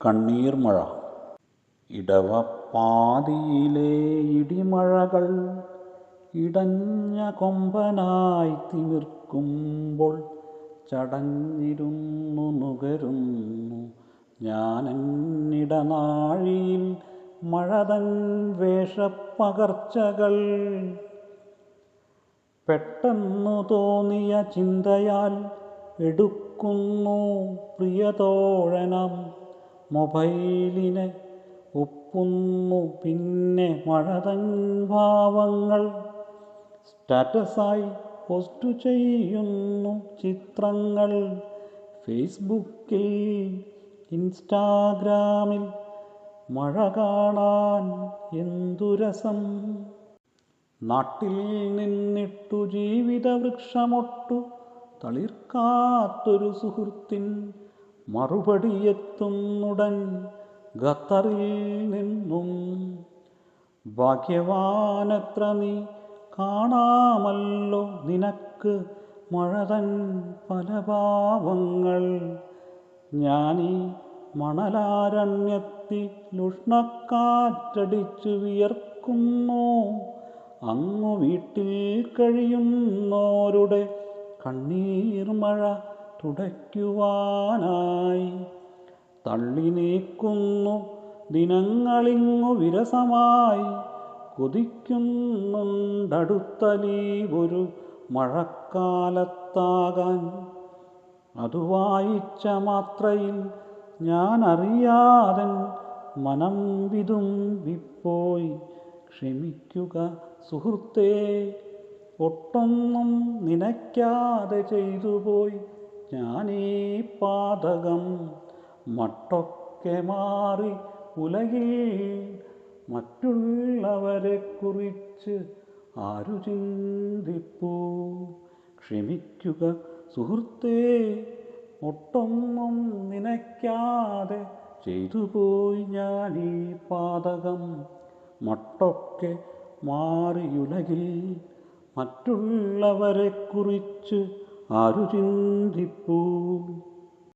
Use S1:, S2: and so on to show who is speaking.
S1: കണ്ണീർമഴ ഇടവപ്പാതിയിലെ ഇടിമഴകൾ ഇടഞ്ഞ കൊമ്പനായി തിമിർക്കുമ്പോൾ ചടഞ്ഞിരുന്നു നുകരുന്നു. ഞാനെന്നിടനാഴിയിൽ മഴതൻ വേഷപ്പകർച്ചകൾ. പെട്ടെന്നു തോന്നിയ ചിന്തയാൽ എടുക്കുന്നു പ്രിയതോഴനം. മൊബൈലിനെ ഒപ്പുന്നു പിന്നെ മഴതൻ ഭാവങ്ങൾ. സ്റ്റാറ്റസായി പോസ്റ്റ് ചെയ്യുന്നു ചിത്രങ്ങൾ. ഫേസ്ബുക്കിൽ ഇൻസ്റ്റാഗ്രാമിൽ മഴ കാണാൻ എന്തു രസം? നാട്ടിൽ നിന്നിട്ടു ജീവിത വൃക്ഷമൊട്ടു തളിർക്കാത്തൊരു സുഹൃത്തിൻ മറുപടിയെത്തുന്നുടൻ ഖത്തറിൽ നിന്നും. ഭാഗ്യവാനത്ര നീ കാണാമല്ലോ നിനക്ക് മഴതൻ പല ഭാവങ്ങൾ ഞാനീ മണലാരണ്യത്തിൽ ഉഷ്ണക്കാറ്റടിച്ചു വിയർക്കുന്നു. അങ്ങു വീട്ടിൽ കഴിയുന്നോരുടെ കണ്ണീർ മഴ തുടയ്ക്കുവാനായി. തള്ളി നീക്കുന്നു ദിനങ്ങളിങ്ങു വിരസമായി. കൊതിക്കുന്നുണ്ടടുത്തലീവൊരു മഴക്കാലത്താകാൻ. അതു വായിച്ച മാത്രയിൽ ഞാൻ അറിയാതെ മനം വിതുമ്പിപ്പോയി. ക്ഷമിക്കുക സുഹൃത്തേ ഒട്ടൊന്നും നനയ്ക്കാതെ ചെയ്തുപോയി. ഞാനീ പാതകം മട്ടൊക്കെ മാറി ഉലകിൽ മറ്റുള്ളവരെ കുറിച്ച് ആരു ചിന്തിപ്പൂ? ക്ഷമിക്കുക സുഹൃത്തേ ഒട്ടൊന്നും നനയ്ക്കാതെ ചെയ്തുപോയി ഞാനീ പാതകം. മട്ടൊക്കെ മാറിയുലകിൽ മറ്റുള്ളവരെ കുറിച്ച് ആരു ചിന്തിപ്പൂ